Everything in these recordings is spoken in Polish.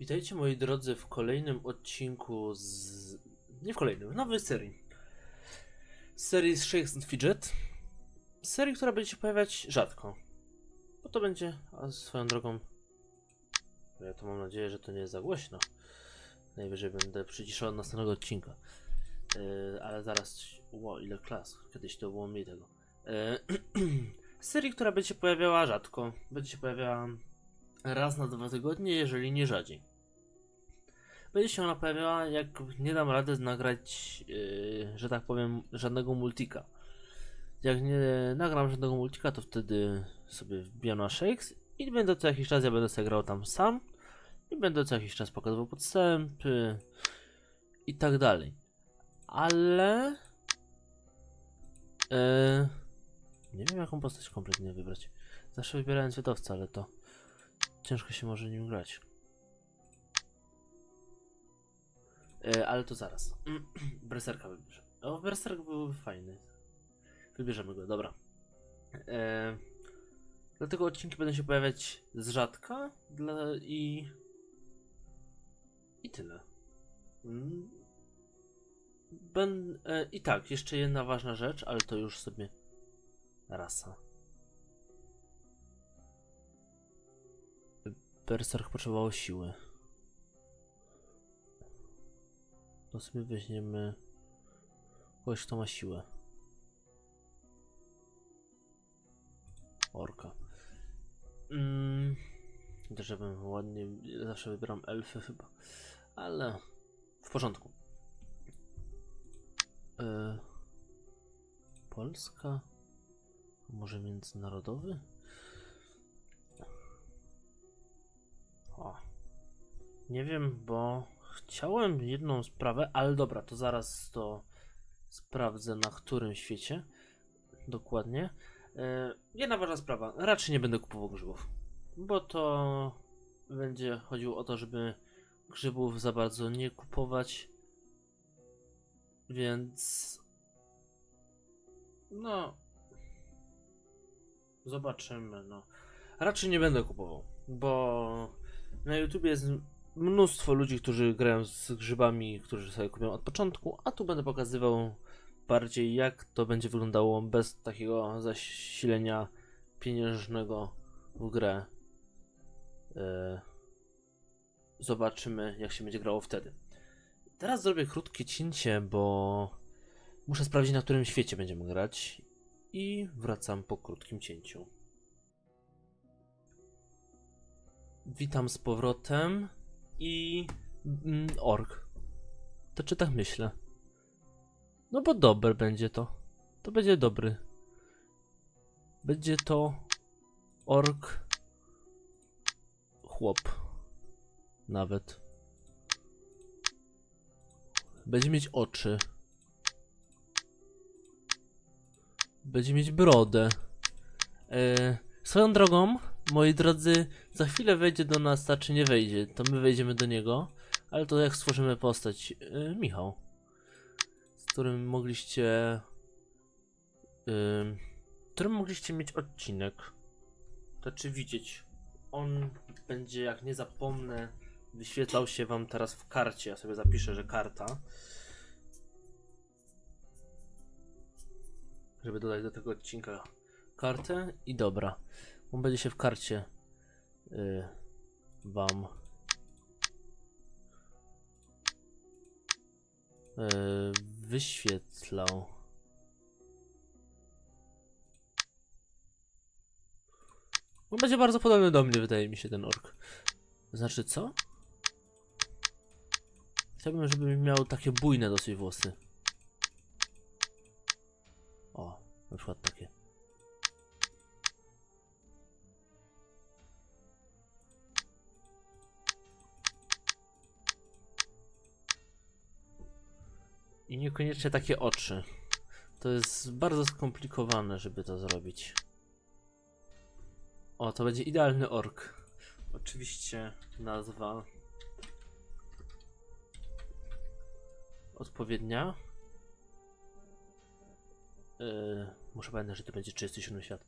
Witajcie moi drodzy w kolejnym odcinku z... nie w kolejnym, w nowej serii. Serii z Shakes and Fidget. Serii, która będzie się pojawiać rzadko. Bo to będzie, a swoją drogą... Ja to mam nadzieję, że to nie jest za głośno. Najwyżej będę przyciszał od następnego odcinka. Yy, ale zaraz... Ło, ile klas. Kiedyś to było mniej tego. Yy, serii, która będzie się pojawiała rzadko. Będzie się pojawiała raz na dwa tygodnie, jeżeli nie rzadziej. Będzie się ona pojawiała, jak nie dam rady nagrać, yy, że tak powiem, żadnego multika. Jak nie nagram żadnego multika, to wtedy sobie wbijam na Shakes i będę co jakiś czas, ja będę sobie grał tam sam i będę co jakiś czas pokazywał podstępy i tak dalej. Ale... Yy, nie wiem jaką postać kompletnie wybrać. Zawsze wybierałem cwiatowca, ale to ciężko się może nim grać. E, ale to zaraz. Berserka wybierze. O, Berserk był fajny. Wybierzemy go, dobra. E, dlatego odcinki będą się pojawiać z rzadka dla, i. I tyle. Mm. Ben, e, I tak, jeszcze jedna ważna rzecz, ale to już sobie rasa. Berserk potrzebował siły. To sobie weźmiemy kogoś, kto ma siłę. Orka. Mm, żebym ładnie, zawsze wybieram elfy chyba, ale w porządku. E, Polska? Może międzynarodowy? O. Nie wiem, bo chciałem jedną sprawę, ale dobra, to zaraz to sprawdzę na którym świecie. Dokładnie. E, jedna ważna sprawa. Raczej nie będę kupował grzybów. Bo to będzie chodziło o to, żeby grzybów za bardzo nie kupować. Więc. No. Zobaczymy, no. Raczej nie będę kupował, bo na YouTubie jest mnóstwo ludzi, którzy grają z grzybami, którzy sobie kupią od początku, a tu będę pokazywał bardziej jak to będzie wyglądało bez takiego zasilenia pieniężnego w grę. Yy, Zobaczymy jak się będzie grało wtedy. Teraz zrobię krótkie cięcie, bo muszę sprawdzić na którym świecie będziemy grać i wracam po krótkim cięciu. Witam z powrotem i mm, ork. To czy tak myślę? No bo dobry będzie to. To będzie dobry. Będzie to ork chłop. Nawet. Będzie mieć oczy. Będzie mieć brodę. E, swoją drogą, moi drodzy, za chwilę wejdzie do nas, a czy nie wejdzie, to my wejdziemy do niego. Ale to jak stworzymy postać? E, Michał. Z którym mogliście. Ym, którym mogliście mieć odcinek. To czy widzieć? On będzie, jak nie zapomnę, wyświetlał się wam teraz w karcie. Ja sobie zapiszę, że karta. Żeby dodać do tego odcinka kartę i dobra. On będzie się w karcie y, wam y, wyświetlał. On będzie bardzo podobny do mnie, wydaje mi się, ten ork. Znaczy co? Chciałbym, żeby miał takie bujne dosyć włosy. O, na przykład takie. I niekoniecznie takie oczy. To jest bardzo skomplikowane, żeby to zrobić. O, to będzie idealny ork. Oczywiście nazwa odpowiednia. Yy, muszę pamiętać, że to będzie 37 świat.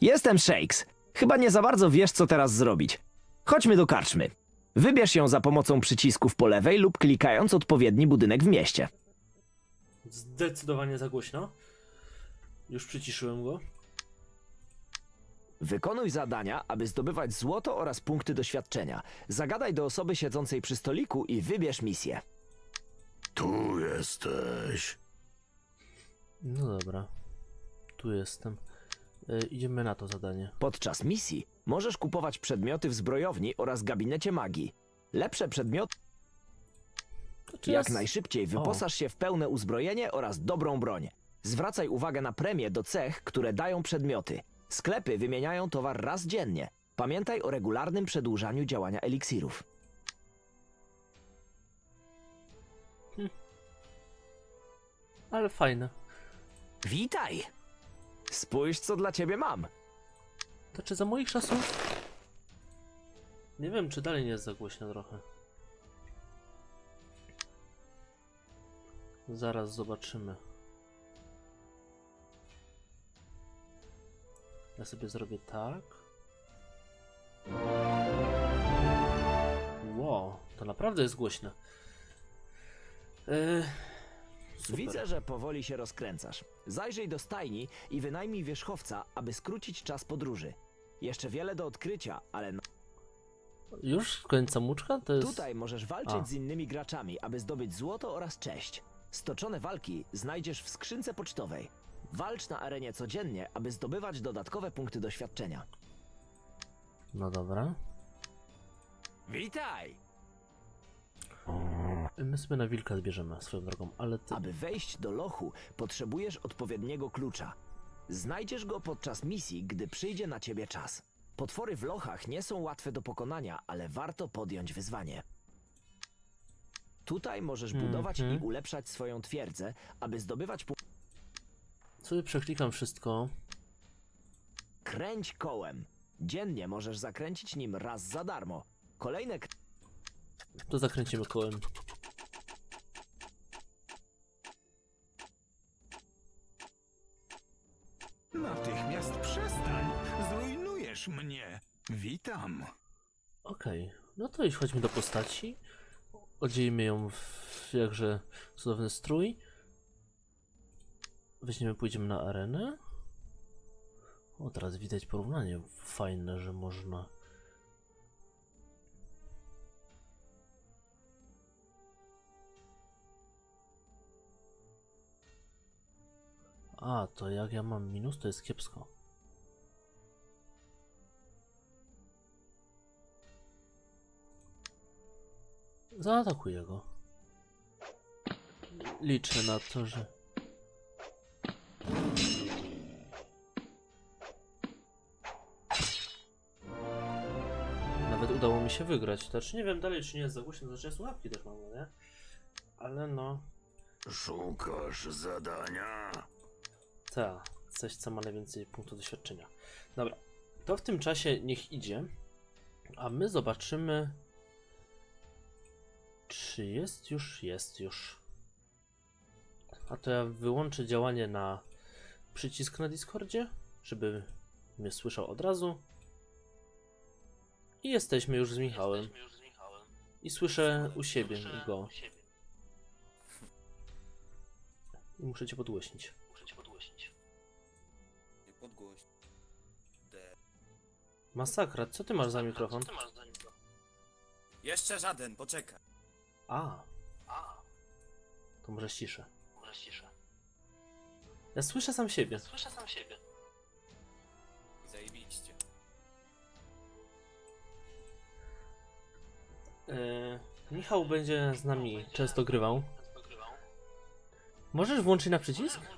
Jestem Shakes. Chyba nie za bardzo wiesz, co teraz zrobić. Chodźmy do karczmy. Wybierz ją za pomocą przycisków po lewej lub klikając odpowiedni budynek w mieście. Zdecydowanie za głośno. Już przyciszyłem go. Wykonuj zadania, aby zdobywać złoto oraz punkty doświadczenia. Zagadaj do osoby siedzącej przy stoliku i wybierz misję. Tu jesteś. No dobra. Tu jestem. E, idziemy na to zadanie. Podczas misji możesz kupować przedmioty w zbrojowni oraz gabinecie magii. Lepsze przedmioty To jak jest- najszybciej wyposaż się w pełne uzbrojenie oraz dobrą broń. Zwracaj uwagę na premie do cech, które dają przedmioty. Sklepy wymieniają towar raz dziennie. Pamiętaj o regularnym przedłużaniu działania eliksirów. Ale fajne. Witaj! Spójrz, co dla ciebie mam. To czy za moich czasów? Nie wiem, czy dalej nie jest za głośno trochę. Zaraz zobaczymy. Ja sobie zrobię tak. Wow, to naprawdę jest głośne. Yy. Widzę, że powoli się rozkręcasz. Zajrzyj do stajni i wynajmij wierzchowca, aby skrócić czas podróży. Jeszcze wiele do odkrycia, ale na- Już końca muczka? To jest... tutaj możesz walczyć A. z innymi graczami, aby zdobyć złoto oraz cześć. Stoczone walki znajdziesz w skrzynce pocztowej. Walcz na arenie codziennie, aby zdobywać dodatkowe punkty doświadczenia. No dobra. Witaj! My sobie na wilka zbierzemy swoją drogą, ale ty... Aby wejść do lochu, potrzebujesz odpowiedniego klucza. Znajdziesz go podczas misji, gdy przyjdzie na ciebie czas. Potwory w lochach nie są łatwe do pokonania, ale warto podjąć wyzwanie. Tutaj możesz budować Mhm. i ulepszać swoją twierdzę, aby zdobywać punkty. Sobie przeklikam wszystko. Kręć kołem. Dziennie możesz zakręcić nim raz za darmo. Kolejne k- To zakręcimy kołem. Zrujnujesz mnie. Witam. Okej, no to już chodźmy do postaci. Odziejmy ją w jakże cudowny strój. Weźmiemy, pójdziemy na arenę. O, teraz widać porównanie fajne, że można. A, to jak ja mam minus, to jest kiepsko. Zaatakuję go. Liczę na to, że. Nawet udało mi się wygrać. Znaczy nie wiem dalej, czy nie jest za głośno, znaczy słuchawki też mam, nie? Ale no. Szukasz zadania? Ta, coś co ma najwięcej punktów doświadczenia. Dobra, to w tym czasie niech idzie, a my zobaczymy, czy jest już, jest już. A to ja wyłączę działanie na przycisk na Discordzie, żeby mnie słyszał od razu. I jesteśmy już z Michałem. I słyszę u siebie go. I muszę cię podgłośnić. Nie podgłoś. D. Masakra, co ty masz za mikrofon? Jeszcze żaden, poczekaj. A. To może ciszę. Ja słyszę sam siebie. Zajebiście. E, Michał będzie z nami często grywał. Możesz włączyć na przycisk? Yy,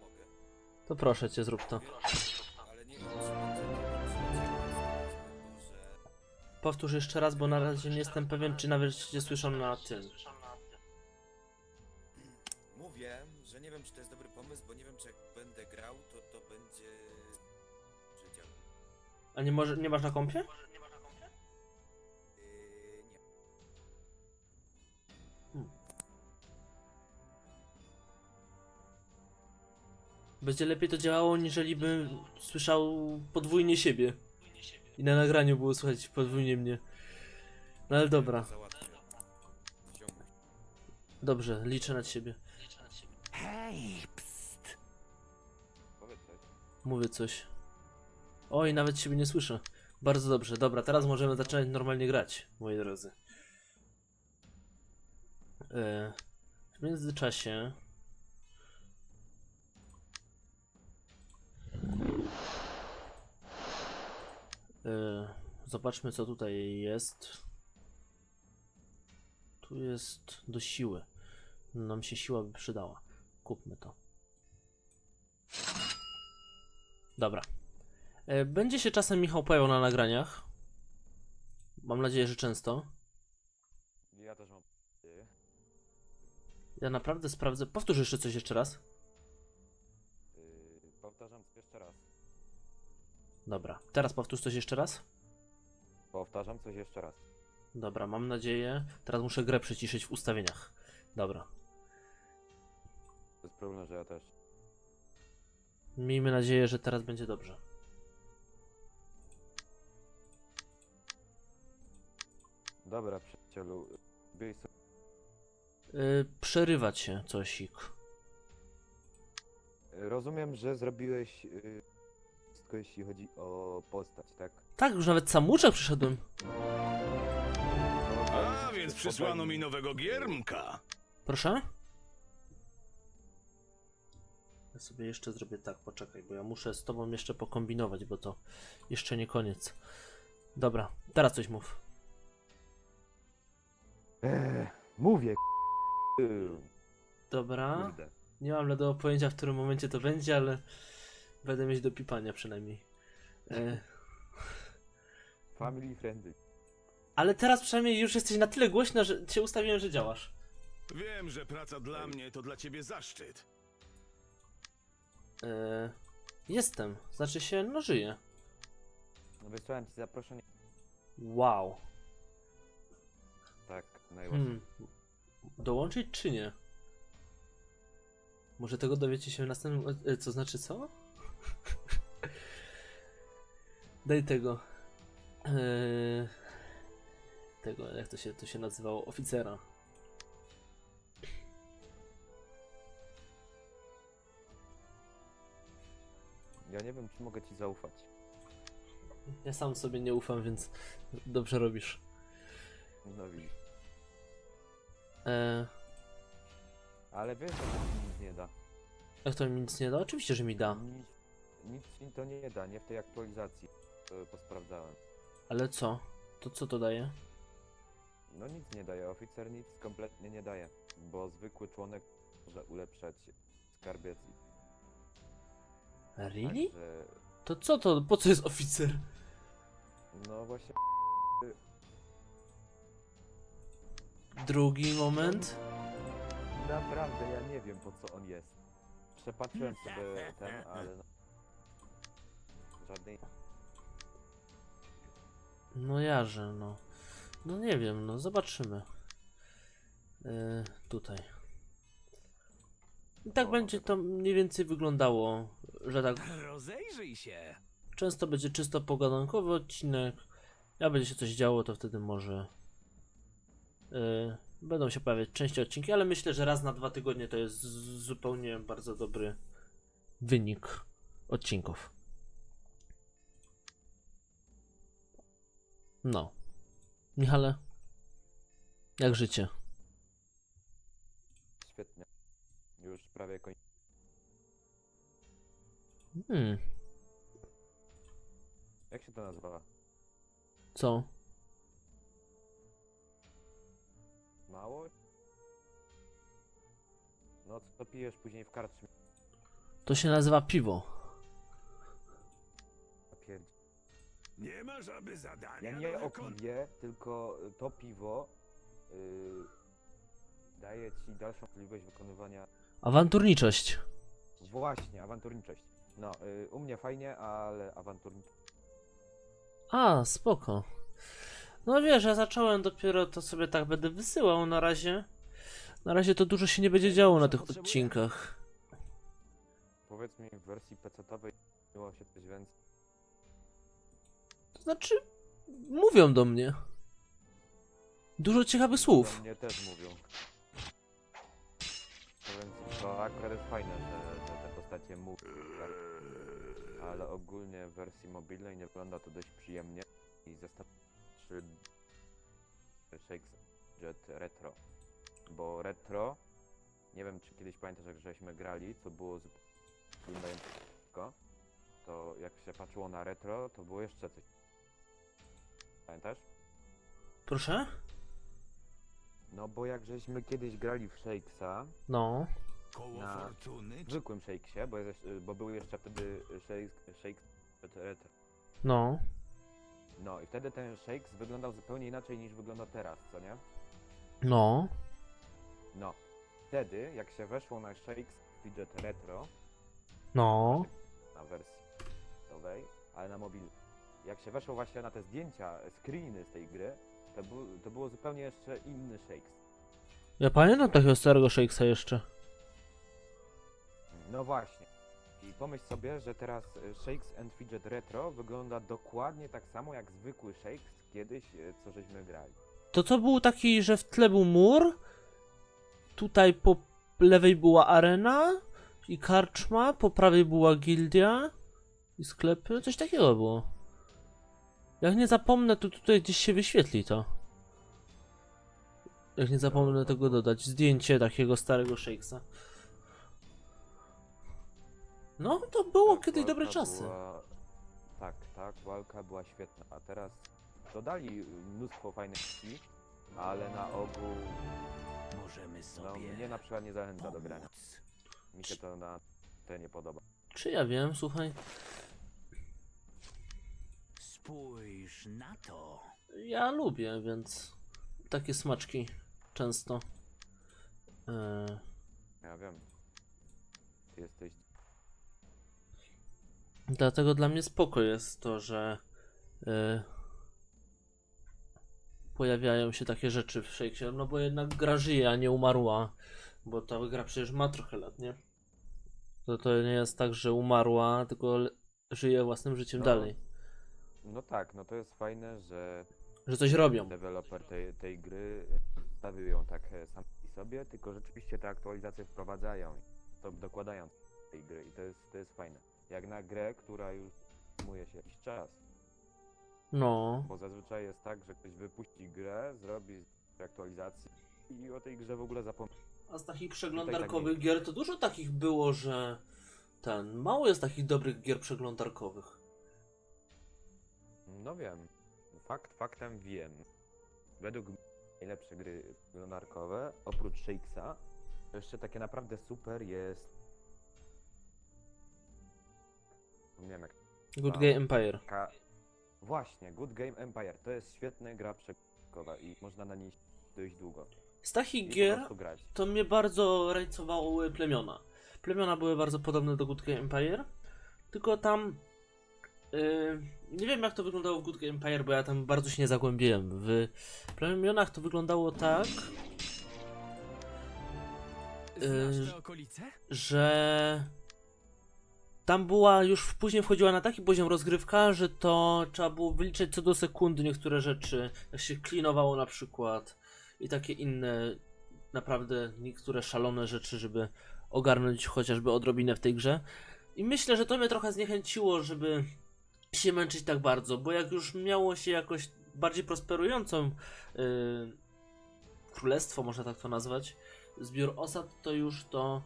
mogę. To proszę cię, zrób to. Ale Powtórz jeszcze raz, bo na razie nie jestem pewien, czy nawet cię słyszą na tym. Mówię, że nie wiem, czy to jest dobry pomysł, bo nie wiem, czy jak będę grał, to to będzie... Że działa. A nie, może, nie masz na kompie? Yy, nie. Będzie lepiej to działało, niżeli bym słyszał podwójnie siebie. I na nagraniu było słychać podwójnie mnie. No ale dobra, dobrze, liczę na ciebie. Hej, coś. Mówię coś. Oj, nawet siebie nie słyszę. Bardzo dobrze, dobra, teraz możemy zaczynać normalnie grać, moi drodzy. E, w międzyczasie. Zobaczmy, co tutaj jest. Tu jest do siły. Nam się siła by przydała. Kupmy to. Dobra. E, Będzie się czasem Michał pojawiał na nagraniach. Mam nadzieję, że często. Ja też mam. Ja naprawdę sprawdzę. Powtórz jeszcze coś jeszcze raz. Yy, powtarzam jeszcze raz. Dobra. Teraz powtórz coś jeszcze raz. Powtarzam coś jeszcze raz. Dobra, mam nadzieję. Teraz muszę grę przyciszyć w ustawieniach. Dobra. Bez problemu, że ja też. Miejmy nadzieję, że teraz będzie dobrze. Dobra, przyjacielu. Byj sobie. Yy, przerywać się cosik. Rozumiem, że zrobiłeś yy, wszystko, jeśli chodzi o postać, tak? Tak, już nawet samuczek przyszedłem. A, więc przysłano mi nowego giermka. Proszę? Ja sobie jeszcze zrobię tak, poczekaj, bo ja muszę z tobą jeszcze pokombinować, bo to jeszcze nie koniec. Dobra, teraz coś mów. Eee, mówię. Dobra. kurde. Nie mam bladego pojęcia, w którym momencie to będzie, ale będę mieć do pipania przynajmniej. E, Family friendly. ale teraz przynajmniej już jesteś na tyle głośna, że cię ustawiłem, że działasz. Wiem, że praca dla mnie to dla ciebie zaszczyt. E, jestem, znaczy się, no żyję. Wysłałem ci zaproszenie. Wow. Tak, najłatwiej. Hmm. Dołączyć czy nie? Może tego dowiecie się w następnym. e, Co znaczy co? Daj tego. Eee, tego, jak to się, to się nazywało? Oficera. Ja nie wiem, czy mogę ci zaufać. Ja sam sobie nie ufam, więc dobrze robisz. No widzisz. Eee, Ale wiesz, że to ci nic nie da. jak to mi nic nie da? Oczywiście, że mi da. Nic, nic ci to nie da, nie w tej aktualizacji. To posprawdzałem. Ale co? To co to daje? No nic nie daje, oficer nic kompletnie nie daje, bo zwykły członek może ulepszać skarbiec. Really? Także, To co to? Po co jest oficer? no właśnie, Drugi moment. naprawdę ja nie wiem po co on jest. Przepatrzyłem sobie ten, ale no. Żadnej. No jarze, no. No nie wiem, no zobaczymy. Yy, tutaj. I tak będzie to mniej więcej wyglądało, że tak Rozejrzyj się. często będzie czysto pogadankowy odcinek. Jak będzie się coś działo, to wtedy może yy, będą się pojawiać częściej odcinki, ale myślę, że raz na dwa tygodnie to jest zupełnie bardzo dobry wynik odcinków. No. Michale, jak życie? Świetnie. Już prawie koń. Hmm, Jak się to nazywa? co? Mało? No co pijesz później w karczmie? To się nazywa piwo. Nie ma żaby zadania Ja nie do o wykon- piwie, tylko to piwo yy, daje ci dalszą możliwość wykonywania Awanturniczość. właśnie awanturniczość. No, yy, u mnie fajnie, ale awanturniczość. A, spoko. No wiesz, ja zacząłem dopiero to sobie tak będę wysyłał na razie. Na razie to dużo się nie będzie działo na tych odcinkach. Powiedz mi w wersji PC-owej było się coś więcej. Znaczy, mówią do mnie. Dużo ciekawych Do słów. mnie też mówią. To więc to akurat jest fajne, że, że te postacie mówią. tak? Ale ogólnie w wersji mobilnej nie wygląda to dość przyjemnie. I zestaw czy Shakes Jet Retro. Bo retro, nie wiem czy kiedyś pamiętasz jak żeśmy grali, co było zupełnie to jak się patrzyło na retro, to było jeszcze coś. Pamiętasz? Proszę? No bo jak żeśmy kiedyś grali w Shakesa, No. Koło Na- fortuny? w zwykłym Shakesie, bo, jest, bo był jeszcze wtedy Shake, shake Retro. No. No i wtedy ten Shakes wyglądał zupełnie inaczej niż wygląda teraz, co nie? No. No. Wtedy, jak się weszło na Shakes Fidget Retro, No. na wersji nowej, ale na mobilnej, jak się weszło właśnie na te zdjęcia, screeny z tej gry, to, był, to było zupełnie jeszcze inny Shakes. Ja pamiętam takiego starego Shakesa jeszcze. No właśnie. I pomyśl sobie, że teraz e, Shakes and Fidget Retro wygląda dokładnie tak samo jak zwykły Shakes kiedyś, e, co żeśmy grali. To co był taki, że w tle był mur? Tutaj po lewej była arena i karczma, po prawej była gildia i sklepy, coś takiego było. Jak nie zapomnę, to tutaj gdzieś się wyświetli to. Jak nie zapomnę tego dodać. Zdjęcie takiego starego Shakesa. No, to było Tak, kiedyś dobre czasy. Była... Tak, tak, walka była świetna, a teraz dodali mnóstwo fajnych rzeczy, ale na ogół Możemy no, sobie mnie na przykład nie zachęca do grania. Mi się to na te nie podoba. Czy ja wiem, słuchaj. Spójrz na to. Ja lubię, więc takie smaczki często. Eee, Ja wiem. Ty jesteś dlatego dla mnie spoko jest to, że e, pojawiają się takie rzeczy w Shakesie, no bo jednak gra żyje, a nie umarła, bo ta gra przecież ma trochę lat, nie? To to nie jest tak, że umarła, tylko le- żyje własnym życiem No. dalej. No tak, no to jest fajne, że Że coś robią. deweloper tej, tej gry stawił ją tak e, sam sobie, tylko rzeczywiście te aktualizacje wprowadzają, to dokładają tej gry i to jest, to jest fajne. Jak na grę, która już zajmuje się jakiś czas, No. bo zazwyczaj jest tak, że ktoś wypuści grę, zrobi aktualizację i o tej grze w ogóle zapomni. A z takich tak przeglądarkowych nie- gier to dużo takich było, że ten, mało jest takich dobrych gier przeglądarkowych. No wiem, fakt faktem wiem. Według mnie najlepsze gry przeglądarkowe, oprócz Shakesa, to jeszcze takie naprawdę super jest... Nie wiem jak Good. Game Empire. Ka... Właśnie, Good Game Empire. To jest świetna gra przeglądarkowa i można na niej dość długo. Z takich I po gier prostu grać. to mnie bardzo rajcowały plemiona. Plemiona były bardzo podobne do Good Game Empire, tylko tam yy, nie wiem jak to wyglądało w Good Game Empire, bo ja tam bardzo się nie zagłębiłem. W plemionach to wyglądało tak, Znasz te okolice? że tam była już później wchodziła na taki poziom rozgrywka, że to trzeba było wyliczać co do sekundy niektóre rzeczy, jak się klinowało na przykład i takie inne naprawdę niektóre szalone rzeczy, żeby ogarnąć chociażby odrobinę w tej grze. I myślę, że to mnie trochę zniechęciło, żeby się męczyć tak bardzo, bo jak już miało się jakoś bardziej prosperującą yy, królestwo, można tak to nazwać, zbiór osad, to już to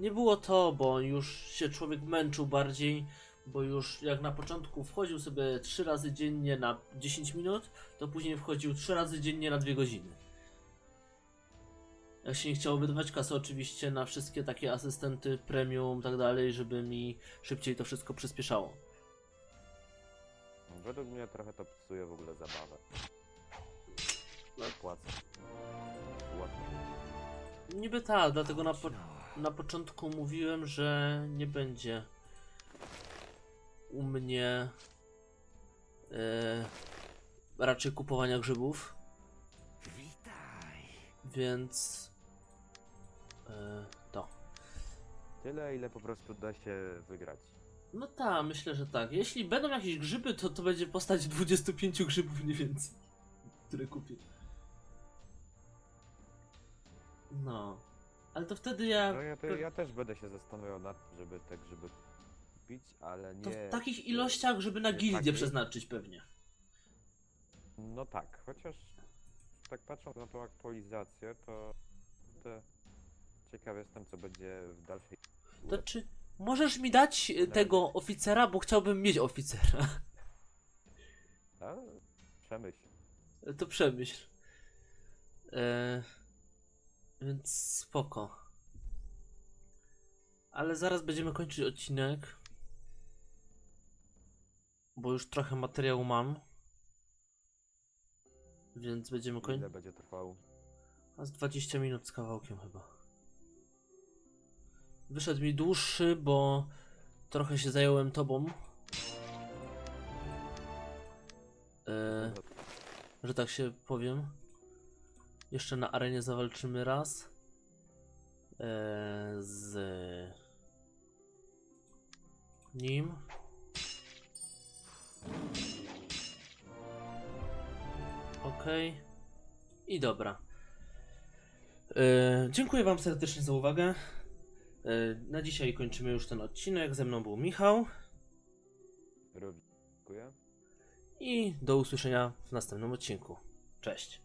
nie było to, bo już się człowiek męczył bardziej, bo już jak na początku wchodził sobie 3 razy dziennie na 10 minut, to później wchodził 3 razy dziennie na 2 godziny. Jak się nie chciało wydawać kasy oczywiście na wszystkie takie asystenty premium i tak dalej, żeby mi szybciej to wszystko przyspieszało. Według mnie trochę to psuje w ogóle zabawę. No płacę. Łatwo. Niby tak, dlatego na, po na początku mówiłem, że nie będzie u mnie e, raczej kupowania grzybów, Witaj. więc e, to. Tyle, ile po prostu da się wygrać. No tak, myślę, że tak. Jeśli będą jakieś grzyby, to to będzie postać 25 grzybów mniej więcej, które kupię. No. Ale to wtedy ja... No ja, to, ja też będę się zastanawiał nad tym, żeby te grzyby kupić, ale To nie... w takich ilościach, żeby na gildię przeznaczyć pewnie. No tak, chociaż tak patrząc na tą aktualizację, to ciekaw jestem, co będzie w dalszej... To czy możesz mi dać e, tego oficera, bo chciałbym mieć oficera. A? Przemyśl. To przemyśl. E, więc spoko. Ale zaraz będziemy kończyć odcinek. Bo już trochę materiału mam. Więc będziemy Ile kończyć. będzie trwał? A z 20 minut z kawałkiem chyba. Wyszedł mi dłuższy, bo trochę się zająłem tobą. E, że tak się powiem. Jeszcze na arenie zawalczymy raz. E, z nim. Ok. I dobra. E, dziękuję Wam serdecznie za uwagę. E, na dzisiaj kończymy już ten odcinek. Ze mną był Michał. Dziękuję. I do usłyszenia w następnym odcinku. Cześć.